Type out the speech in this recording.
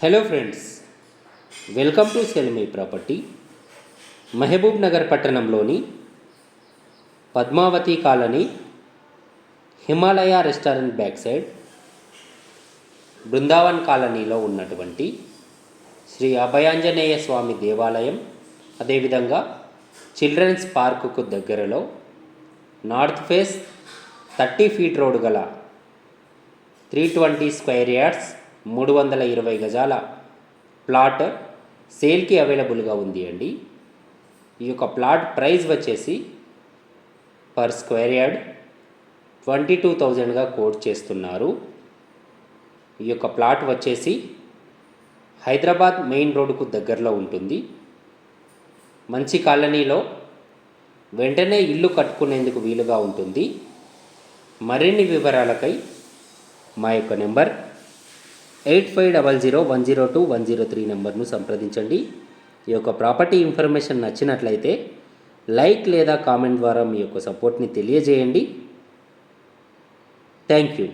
Hello friends welcome to sell me property Mahabubnagar పట్టణంలోని Padmavathi colony Himalaya restaurant back side Brindavan కాలనీలో ఉన్నటువంటి శ్రీ అభయాంజనేయ స్వామి దేవాలయం అదేవిధంగా చిల్డ్రన్స్ పార్కుకు దగ్గరలో north face thirty feet road గల త్రీ ట్వంటీ స్క్వేర్ యార్డ్స్ మూడు వందల ఇరవై గజాల ప్లాట్ సేల్కి అవైలబుల్గా ఉంది అండి. ఈ యొక్క ప్లాట్ ప్రైస్ వచ్చేసి per square yard twenty two థౌజండ్గా quote చేస్తున్నారు. ఈ యొక్క ప్లాట్ వచ్చేసి హైదరాబాద్ మెయిన్ రోడ్డుకు దగ్గరలో ఉంటుంది. మంచి కాలనీలో వెంటనే ఇల్లు కట్టుకునేందుకు వీలుగా ఉంటుంది. మరిన్ని వివరాలకై మా యొక్క number eight five double zero one zero two one zero three నెంబర్ను సంప్రదించండి. ఈ యొక్క ప్రాపర్టీ ఇన్ఫర్మేషన్ నచ్చినట్లయితే లైక్ లేదా కామెంట్ ద్వారా మీ యొక్క సపోర్ట్ని తెలియజేయండి. Thank you.